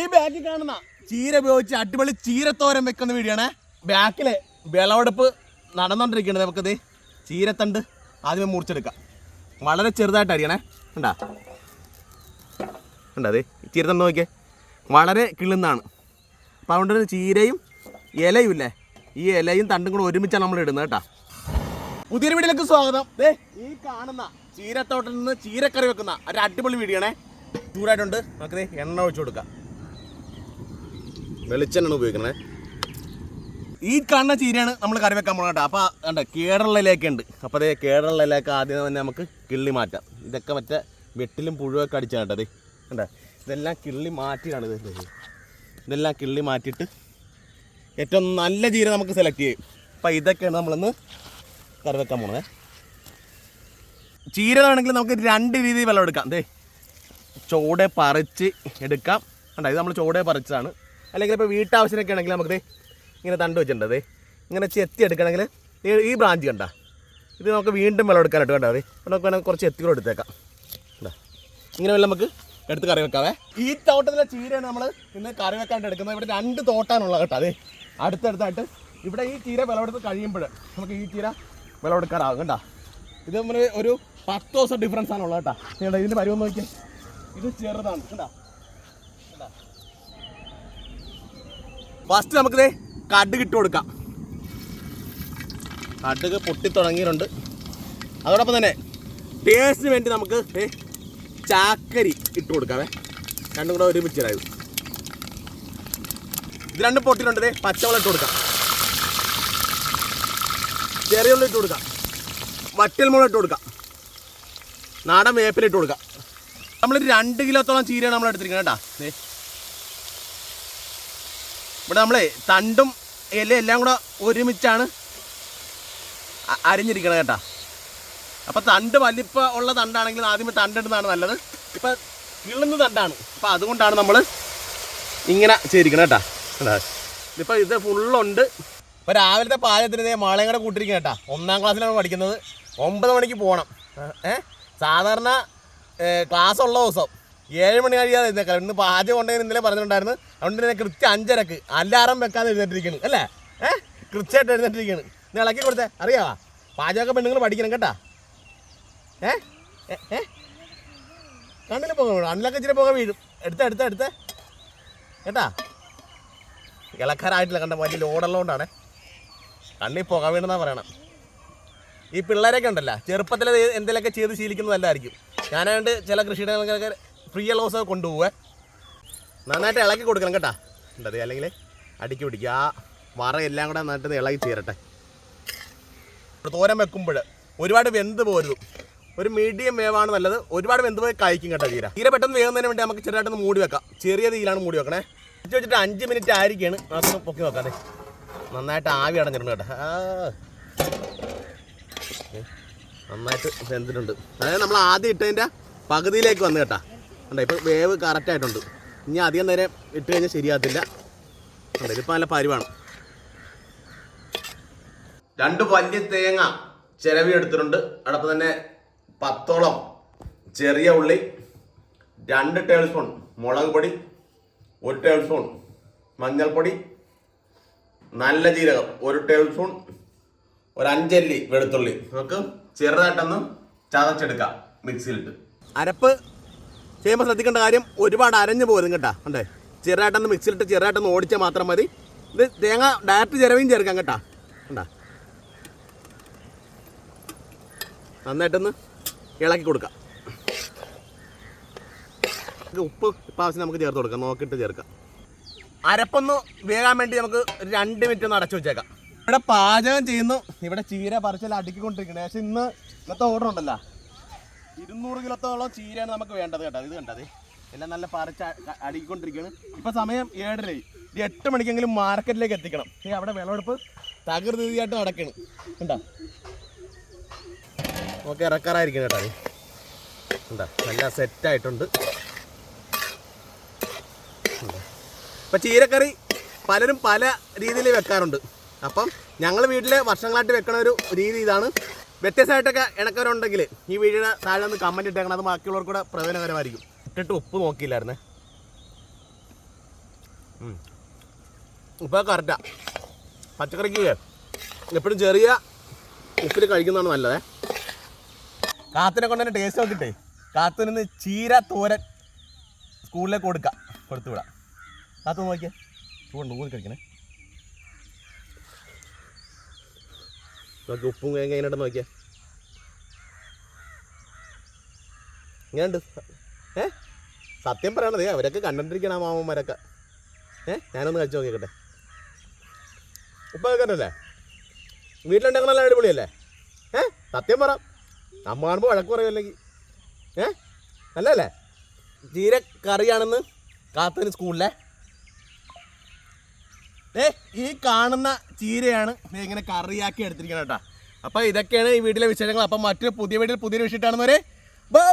ഈ ബാക്കിൽ കാണുന്ന ചീര ഉപയോഗിച്ച് അടിപൊളി ചീരത്തോരൻ വെക്കുന്ന വീഡിയോ ആണ്. ബാക്കിൽ വിളവെടുപ്പ് നടന്നുകൊണ്ടിരിക്കുന്നത് നമുക്കത് ചീരത്തണ്ട് ആദ്യമേ മുറിച്ചെടുക്കാം. വളരെ ചെറുതായിട്ട് അരിയണേ. ഉണ്ടാ ഉണ്ടാ അതെ ചീരത്തണ്ട് നോക്കിയേ. വളരെ കിളുന്നാണ്. അപ്പോൾ അതുകൊണ്ട് തന്നെ ചീരയും ഇലയും ഇല്ലേ? ഈ ഇലയും തണ്ടും കൂടെ ഒരുമിച്ചാണ് നമ്മൾ ഇടുന്നത് കേട്ടോ. പുതിയൊരു വീഡിയോയിലേക്ക് സ്വാഗതം. ദേ ഈ കാണുന്ന ചീരത്തോട്ടിൽ നിന്ന് ചീരക്കറി വെക്കുന്ന ഒരു അടിപൊളി വീഡിയോ ആണേ. ചൂടായിട്ടുണ്ട്. നമുക്ക് ദേ എണ്ണ ഒഴിച്ചു കൊടുക്കാം. വെളിച്ചെണ്ണ ഉപയോഗിക്കണേ. ഈ കാണുന്ന ചീരയാണ് നമ്മൾ കറി വെക്കാൻ പോകണം കേട്ടോ. അപ്പോൾ കണ്ട കേരളയിലേക്ക് ഉണ്ട്. അപ്പോൾ അതേ കേരളയിലേക്ക് ആദ്യം തന്നെ നമുക്ക് കിള്ളി മാറ്റാം. ഇതൊക്കെ മറ്റേ വെട്ടിലും പുഴുവൊക്കെ അടിച്ചാണ് കേട്ടോ അതെ കണ്ടോ ഇതെല്ലാം കിള്ളി മാറ്റിയാണ് ഇത്. ഇതെല്ലാം കിള്ളി മാറ്റിയിട്ട് ഏറ്റവും നല്ല ചീര നമുക്ക് സെലക്ട് ചെയ്യും. അപ്പോൾ ഇതൊക്കെയാണ് നമ്മളിന്ന് കറി വെക്കാൻ പോണത്. ചീര വേണമെങ്കിൽ നമുക്ക് രണ്ട് രീതിയിൽ വെള്ളം എടുക്കാം. ദേ ചോടെ പറിച്ച് എടുക്കാം. കണ്ടോ ഇത് നമ്മൾ ചോടെ പറിച്ചതാണ്. അല്ലെങ്കിൽ ഇപ്പോൾ വീട്ടാവശ്യത്തിനൊക്കെ ആണെങ്കിൽ നമുക്ക് ഇങ്ങനെ തണ്ട് വെച്ചിട്ടുണ്ട്. ഇങ്ങനെ ചെത്തി എടുക്കണമെങ്കിൽ ഈ- ബ്രാഞ്ച് കണ്ട. ഇത് നമുക്ക് വീണ്ടും വെള്ളം എടുക്കാനായിട്ട് കണ്ടോ മതി നമുക്ക് വേണമെങ്കിൽ കുറച്ച് എത്തി കൂടെ എടുത്തേക്കാം. ഇങ്ങനെ വെള്ളം നമുക്ക് എടുത്ത് കറി വെക്കാവേ. ഈ തോട്ടത്തിലെ ചീരയാണ് നമ്മൾ ഇന്ന് കറി വെക്കാണ്ട് എടുക്കുന്നത്. ഇവിടെ രണ്ട് തോട്ടാണുള്ളത് കേട്ടോ. അതെ അടുത്തടുത്തായിട്ട് ഇവിടെ ഈ ചീര വിളവെടുത്ത് കഴിയുമ്പോൾ നമുക്ക് ഈ ചീര വിളവെടുക്കാറാകും കേട്ടോ ഇത് നമ്മൾ ഒരു പത്ത് ദിവസം ഡിഫറൻസ് ആണുള്ളത് കേട്ടോ. ഇതിന്റെ പരിവം നോക്കിയാൽ ഇത് ചെറുതാണ്. കേട്ടോ ഫസ്റ്റ് നമുക്കിത് കടുക് ഇട്ട് കൊടുക്കാം. കടുക് പൊട്ടി തുടങ്ങിയിട്ടുണ്ട്. അതോടൊപ്പം തന്നെ ടേസ്റ്റിന് വേണ്ടി നമുക്ക് ചാക്കരി ഇട്ട് കൊടുക്കാവേ രണ്ടും കൂടെ ഒരുമിച്ചിടായത് ഇത്. രണ്ടും പൊട്ടിയിട്ടുണ്ട് പച്ചവെള്ളം ഇട്ട് കൊടുക്കാം. ചെറിയ ഉള്ളി ഇട്ട് കൊടുക്കാം. വറ്റൽ മുളക് ഇട്ട് കൊടുക്കാം. നാടൻ വേപ്പിലിട്ട് കൊടുക്കാം. നമ്മൾ രണ്ട് കിലോത്തോളം ചീരയാണ് നമ്മൾ എടുത്തിരിക്കുന്നത് കേട്ടോ ഇവിടെ നമ്മളെ തണ്ടും ഇല എല്ലാം കൂടെ ഒരുമിച്ചാണ് അരിഞ്ഞിരിക്കണം കേട്ടാ. അപ്പോൾ തണ്ട് വലിപ്പ ഉള്ള തണ്ടാണെങ്കിൽ ആദ്യമേ തണ്ടിടുന്നതാണ് നല്ലത്. ഇപ്പം കിളുന്ന തണ്ടാണ്. അപ്പം അതുകൊണ്ടാണ് നമ്മൾ ഇങ്ങനെ ചെയ്തിരിക്കണം കേട്ടാ. കണ്ടാ? ഇതിപ്പോൾ ഇത് ഫുള്ളുണ്ട്. ഇപ്പോൾ രാവിലത്തെ പാചകത്തിന് മാളയും കൂടെ കൂട്ടിരിക്കുക കേട്ടാ. ഒന്നാം ക്ലാസ്സിലാണ് പഠിക്കുന്നത്. ഒമ്പത് മണിക്ക് പോകണം ഏ? സാധാരണ ക്ലാസ് ഉള്ള ദിവസം. ഏഴ് മണി കഴിയാതെ എഴുന്നേക്കാം ഇന്ന് ആദ്യം ഉണ്ടെങ്കിൽ ഇന്നലെ പറഞ്ഞിട്ടുണ്ടായിരുന്നു. അതുകൊണ്ട് തന്നെ കൃത്യം അഞ്ചരക്ക് അലാറം വെക്കാതെ എഴുന്നേറ്റിരിക്കുന്നു അല്ലേ? ഏ? കൃത്യമായിട്ട് എഴുന്നേറ്റിരിക്കുന്നു നീ ഇളക്കി കൊടുത്തേ. അറിയാവാ? പാചകമൊക്കെ പെണ്ണുങ്ങൾ പഠിക്കണം കേട്ടാ. ഏ? ഏ, കണ്ണിൽ പോകാൻ വീഴും. അണ്ണിലൊക്കെ ഇച്ചിരി പോകാൻ വീഴും. എടുത്ത എടുത്ത എടുത്ത. കേട്ടാ? ഇളക്കാരായിട്ടില്ല കണ്ട? വലിയ ലോഡുള്ളതുകൊണ്ടാണ് കണ്ണിൽ പോകാൻ വീണെന്നാ പറയണം. ഈ പിള്ളേരൊക്കെ ഉണ്ടല്ലോ. ചെറുപ്പത്തിൽ എന്തെങ്കിലുമൊക്കെ ചെയ്ത് ശീലിക്കുന്നതല്ലായിരിക്കും. ഞാനായിട്ട് ചില കൃഷിയിടങ്ങൾക്കൊക്കെ ഉള്ള ദിവസം കൊണ്ടുപോവേ. നന്നായിട്ട് ഇളക്കി കൊടുക്കണം കേട്ടാ. ഉണ്ടത് അല്ലെങ്കിൽ അടിക്കി പിടിക്കുക ആ വറ എല്ലാം കൂടെ നന്നായിട്ട് ഇളകി ചേരട്ടെ. തോരൻ വെക്കുമ്പോൾ ഒരുപാട് വെന്ത് പോരുതും. ഒരു മീഡിയം വേവാണ് നല്ലത്. ഒരുപാട് വെന്ത് പോയി കഴിക്കും കേട്ടോ ചീര തീരെ പെട്ടെന്ന് വേവുന്നതിന് വേണ്ടി നമുക്ക് ചെറുതായിട്ടൊന്ന് മൂടി വെക്കാം. ചെറിയ തീയിലാണ് മൂടി വെക്കണേ. വെച്ച് വെച്ചിട്ട് അഞ്ച് മിനിറ്റ് ആയിരിക്കാണ്. അതൊന്ന് പൊക്കി നോക്കാം നന്നായിട്ട് ആവി അടഞ്ഞിട്ടുണ്ട് കേട്ടോ. നന്നായിട്ട് വെന്തിട്ടുണ്ട്. അതായത് നമ്മൾ ആദ്യം ഇട്ടതിന്റെ പകുതിയിലേക്ക് വന്നു കേട്ടാ. കണ്ടോ ഇപ്പോൾ വേവ് കറക്റ്റായിട്ടുണ്ട് ഇനി അധികം നേരം ഇട്ട് കഴിഞ്ഞാൽ ശരിയാകത്തില്ല. കണ്ടോ ഇതിപ്പോൾ നല്ല പരിവാണ്. രണ്ട് വലിയ തേങ്ങ ചിരവി എടുത്തിട്ടുണ്ട്. അതോടൊപ്പം തന്നെ പത്തോളം ചെറിയ ഉള്ളി രണ്ട് ടേബിൾ സ്പൂൺ മുളക് പൊടി ഒരു ടേബിൾ സ്പൂൺ മഞ്ഞൾപ്പൊടി നല്ല ജീരകം ഒരു ടേബിൾ സ്പൂൺ ഒരു അഞ്ചല്ലി വെളുത്തുള്ളി. നമുക്ക് ചെറുതായിട്ടൊന്ന് ചതച്ചെടുക്കാം മിക്സിയിലിട്ട്. അരപ്പ് ചെയ്യുമ്പോൾ ശ്രദ്ധിക്കേണ്ട കാര്യം ഒരുപാട് അരഞ്ഞു പോരും കേട്ടാ. അല്ലേ ചെറുതായിട്ടൊന്ന് മിക്സിയിലിട്ട് ചെറുതായിട്ടൊന്ന് ഓടിച്ചാൽ മാത്രം മതി. ഇത് തേങ്ങ ഡയറക്റ്റ് ചിരവിയും ചേർക്കാം കേട്ടാ. കണ്ടാ? നന്നായിട്ടൊന്ന് ഇളക്കി കൊടുക്കാം. ഉപ്പ് ഇപ്പം ആവശ്യം നമുക്ക് ചേർത്ത് കൊടുക്കാം. നോക്കിയിട്ട് ചേർക്കാം. അരപ്പൊന്ന് വേകാൻ വേണ്ടി നമുക്ക് രണ്ട് മിനിറ്റ് ഒന്ന് അടച്ചു വെച്ചേക്കാം. ഇവിടെ പാചകം ചെയ്യുന്നു. ഇവിടെ ചീര പറിച്ചെല്ലാം അടുക്കിക്കൊണ്ടിരിക്കണേ. പക്ഷെ ഇന്ന് ഇന്നത്തെ ഓർഡർ ഉണ്ടല്ലോ. ഇരുന്നൂറ് കിലോത്തോളം ചീരയാണ് നമുക്ക് വേണ്ടത് കേട്ടോ. ഇത് കണ്ടത് എല്ലാം നല്ല പറിച്ച് അടുക്കിക്കൊണ്ടിരിക്കുകയാണ് ഇപ്പൊ സമയം ഏഴരയായി. ഇത് എട്ട് മണിക്കെങ്കിലും മാർക്കറ്റിലേക്ക് എത്തിക്കണം. ഈ അവിടെ വിളവെടുപ്പ് തകൃതിയായിട്ട് നടക്കണം കണ്ടോ? നമുക്ക് ഇറക്കാറായിരിക്കും കേട്ടോ കണ്ടോ? നല്ല സെറ്റായിട്ടുണ്ട് ഇപ്പം ചീരക്കറി പലരും പല രീതിയിൽ വെക്കാറുണ്ട്. അപ്പം ഞങ്ങൾ വീട്ടിൽ വർഷങ്ങളായിട്ട് വെക്കണ ഒരു രീതി ഇതാണ്. വ്യത്യസ്തമായിട്ടൊക്കെ ഇണക്കവരുണ്ടെങ്കിൽ ഈ വീഡിയോയുടെ താഴെ ഒന്ന് കമന്റ് ഇട്ടേക്കണം. അത് ബാക്കിയുള്ളവർ കൂടെ പ്രയോജനകരമായിരിക്കും. ഇട്ടിട്ട് ഉപ്പ് നോക്കിയില്ലായിരുന്നേ? ഉപ്പ കറക്റ്റാ. പച്ചക്കറിക്ക് എപ്പോഴും ചെറിയ ഉപ്പിൽ കഴിക്കുന്നതാണ് നല്ലതേ. കാത്തിനെ കൊണ്ട് തന്നെ ടേസ്റ്റ് നോക്കിട്ടേ കാത്തു നിന്ന് ചീര തോരൻ സ്കൂളിലേക്ക് കൊടുക്കാം. കൊടുത്തു വിടാം കാത്തു നോക്കിയേ. ചൂടുണ്ട്? ഊതി കഴിക്കണേ. നോക്കി ഉപ്പും തേങ്ങ എങ്ങനെയുണ്ടെന്ന് നോക്കിയാ. ഇങ്ങനെയുണ്ട്. ഏ? സത്യം പറയണതേ അവരൊക്കെ കണ്ടിരിക്കണം മാമന്മാരൊക്കെ. ഏ? ഞാനൊന്ന് കഴിച്ചു നോക്കിക്കട്ടെ. ഉപ്പ കേട്ടല്ലേ വീട്ടിലുണ്ടെങ്കിലല്ല അടിപൊളിയല്ലേ? ഏ? സത്യം പറ. നമ്മ കാണുമ്പോൾ വഴക്ക് പറയുമല്ലെങ്കിൽ ഏ? നല്ലല്ലേ ചീര കറിയാണെന്ന് കാത്തന് സ്കൂളിലെ ഏ ഈ കാണുന്ന ചീരയാണ് ഇങ്ങനെ കറിയാക്കി എടുത്തിരിക്കണം കേട്ടോ. അപ്പോൾ ഇതൊക്കെയാണ് ഈ വീട്ടിലെ വിശേഷങ്ങൾ. അപ്പം മറ്റൊരു പുതിയ വീട്ടിൽ പുതിയൊരു വിഷയമാണെന്നവരെ ബൈ